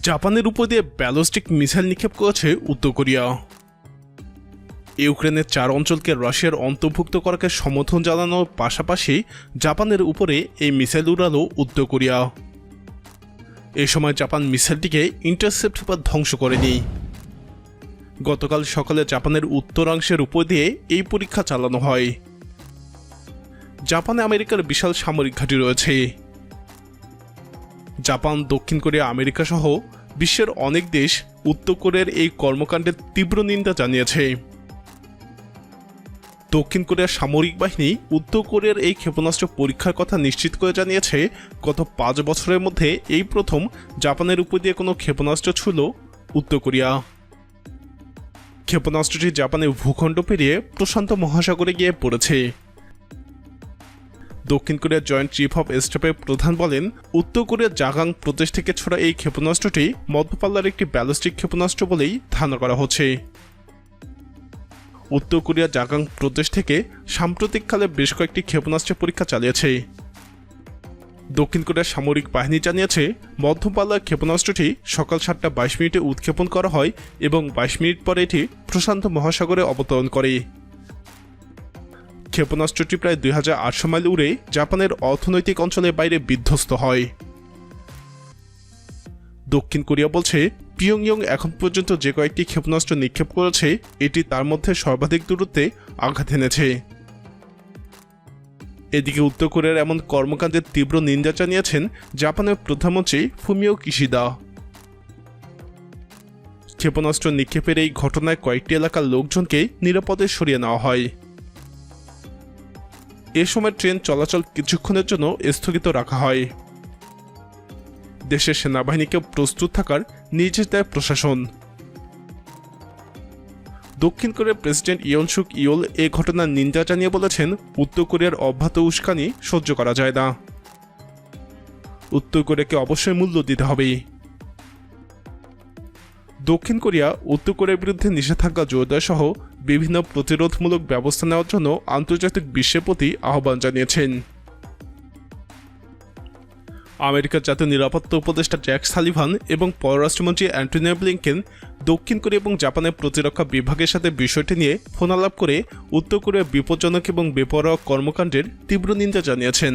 জাপানের উপর দিয়ে ব্যালিস্টিক মিসাইল নিক্ষেপ করেছে উত্তর কোরিয়া। ইউক্রেনের চার অঞ্চলকে রাশিয়ার অন্তর্ভুক্ত করাকে সমর্থন জানানোর পাশাপাশি জাপানের উপরে এই মিসাইল উড়ালো উত্তর কোরিয়া। এ সময় জাপান মিসাইলটিকে ইন্টারসেপ্ট বা ধ্বংস করেনি। গতকাল সকালে জাপানের উত্তরাংশের উপর দিয়ে এই পরীক্ষা চালানো হয়। জাপানে আমেরিকার বিশাল সামরিক ঘাঁটি রয়েছে। জাপান, দক্ষিণ কোরিয়া, আমেরিকা সহ বিশ্বের অনেক দেশ উত্তর কোরিয়ার এই কর্মকাণ্ডের তীব্র নিন্দা জানিয়েছে। দক্ষিণ কোরিয়ার সামরিক বাহিনী উত্তর কোরিয়ার এই ক্ষেপণাস্ত্র পরীক্ষার কথা নিশ্চিত করে জানিয়েছে, গত পাঁচ বছরের মধ্যে এই প্রথম জাপানের উপর দিয়ে কোনো ক্ষেপণাস্ত্র ছুল উত্তর কোরিয়া। ক্ষেপণাস্ত্রটি জাপানের ভূখণ্ড পেরিয়ে প্রশান্ত মহাসাগরে গিয়ে পড়েছে। দক্ষিণ কোরিয়ার জয়েন্ট চিফ অফ স্টাফের প্রধান বলেন, উত্তর কোরিয়ার জাগাং প্রদেশ থেকে ছোড়া এই ক্ষেপণাস্ত্রটি মধ্যপাল্লার একটি ব্যালিস্টিক ক্ষেপণাস্ত্র বলেই ধারণা করা হচ্ছে। উত্তর কোরিয়া জাগাং প্রদেশ থেকে সাম্প্রতিককালে বেশ কয়েকটি ক্ষেপণাস্ত্রের পরীক্ষা চালিয়েছে। দক্ষিণ কোরিয়ার সামরিক বাহিনী জানিয়েছে, মধ্যপাল্লার ক্ষেপণাস্ত্রটি সকাল সাতটা বাইশ মিনিটে উৎক্ষেপণ করা হয় এবং বাইশ মিনিট পরে এটি প্রশান্ত মহাসাগরে অবতরণ করে। ক্ষেপণাস্ত্রটি প্রায় দুই হাজার আটশো মাইল উড়ে জাপানের অর্থনৈতিক অঞ্চলের বাইরে বিধ্বস্ত হয়। দক্ষিণ কোরিয়া বলছে, পিয়ংইয়ং এখন পর্যন্ত যে কয়েকটি ক্ষেপণাস্ত্র নিক্ষেপ করেছে, এটি তার মধ্যে সর্বাধিক দূরত্বে আঘাত এনেছে। এদিকে উত্তর কোরিয়ার এমন কর্মকাণ্ডের তীব্র নিন্দা জানিয়েছেন জাপানের প্রধানমন্ত্রী ফুমিও কিশিদা। ক্ষেপণাস্ত্র নিক্ষেপের এই ঘটনায় কয়েকটি এলাকার লোকজনকে নিরাপদে সরিয়ে নেওয়া হয়। এ সময় ট্রেন চলাচল কিছুক্ষণের জন্য স্থগিত রাখা হয়। দেশের সেনাবাহিনীকে প্রস্তুত থাকার নির্দেশ দেয় প্রশাসন। দক্ষিণ কোরিয়ার প্রেসিডেন্ট ইয়নসুক ইয়োল এ ঘটনার নিন্দা জানিয়ে বলেছেন, উত্তর কোরিয়ার অব্যাহত উস্কানি সহ্য করা যায় না। উত্তর কোরিয়াকে অবশ্যই মূল্য দিতে হবে দক্ষিণ কোরিয়া, উত্তর কোরিয়ার বিরুদ্ধে নিষেধাজ্ঞা জোরদার সহ বিভিন্ন প্রতিরোধমূলক ব্যবস্থা নেওয়ার জন্য আন্তর্জাতিক বিশ্বের প্রতি আহ্বান জানিয়েছেন। আমেরিকার জাতীয় নিরাপত্তা উপদেষ্টা জ্যাক সালিভান এবং পররাষ্ট্রমন্ত্রী অ্যান্টনিও ব্লিংকেন দক্ষিণ কোরিয়া এবং জাপানের প্রতিরক্ষা বিভাগের সাথে বিষয়টি নিয়ে ফোনালাপ করে উত্তর কোরিয়ার বিপজ্জনক এবং বেপরোয়া কর্মকাণ্ডের তীব্র নিন্দা জানিয়েছেন।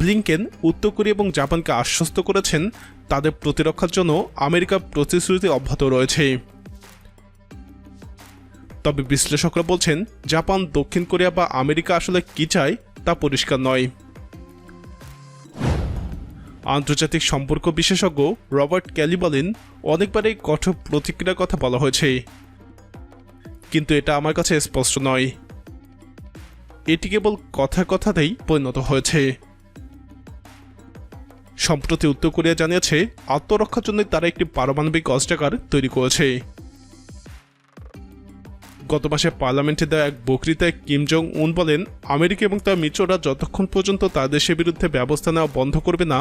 ব্লিংকেন উত্তর কোরিয়া এবং জাপানকে আশ্বস্ত করেছেন তাদের প্রতিরক্ষার জন্য আমেরিকার প্রতিশ্রুতি অব্যাহত রয়েছে। তবে বিশ্লেষকরা বলছেন, জাপান, দক্ষিণ কোরিয়া বা আমেরিকা আসলে কি চায় তা পরিষ্কার নয়। আন্তর্জাতিক সম্পর্ক বিশেষজ্ঞ রবার্ট ক্যালি বলেন, অনেকবারই কঠোর প্রতিক্রিয়ার কথা বলা হয়েছে। কিন্তু এটা আমার কাছে স্পষ্ট নয়। এটি কেবল কথা কথাতেই পরিণত হয়েছে। সম্প্রতি উত্তর কোরিয়া জানিয়েছে, আত্মরক্ষার জন্য তারা একটি পারমাণবিক অস্ত্রাগার তৈরি করেছে। গত মাসে পার্লামেন্টে দেওয়া এক বক্তৃতায় কিম জং উন বলেন, আমেরিকা এবং তার মিত্ররা যতক্ষণ পর্যন্ত তার দেশের বিরুদ্ধে ব্যবস্থা নেওয়া বন্ধ করবে না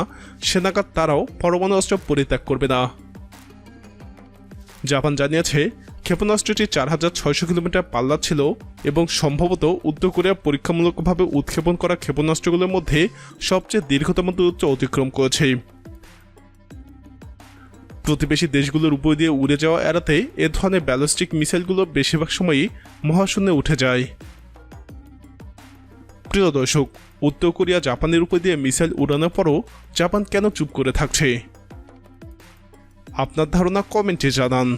সেনাকার তারাও পরমাণু অস্ত্র পরিত্যাগ করবে না। জাপান জানিয়েছে ক্ষেপণাস্ত্রটি চার হাজার ছয়শো কিলোমিটার পাল্লা ছিল এবং সম্ভবত উত্তর কোরিয়া পরীক্ষামূলকভাবে উৎক্ষেপণ করা ক্ষেপণাস্ত্রগুলোর মধ্যে সবচেয়ে দীর্ঘতম দূরত্ব অতিক্রম করেছে। প্রতিবেশী দেশগুলোর উপর দিয়ে উড়ে যাওয়া এড়াতে এ ধরনের ব্যালিস্টিক মিসাইলগুলো বেশিরভাগ সময়ই মহাশূন্যে উঠে যায়। প্রিয় দর্শক, উত্তর কোরিয়া জাপানের উপর দিয়ে মিসাইল উড়ানোর পরও জাপান কেন চুপ করে থাকছে? আপনার ধারণা কমেন্টে জানান।